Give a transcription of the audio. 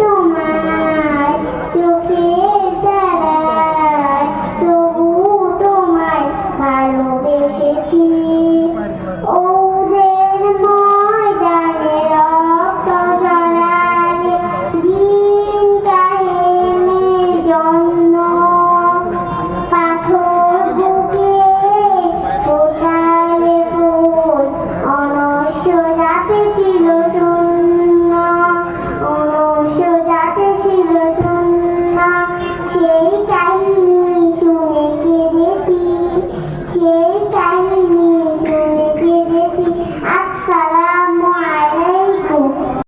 তোমায় চোখের দ্বারায় তবু তোমায় ভালোবেসেছি। ও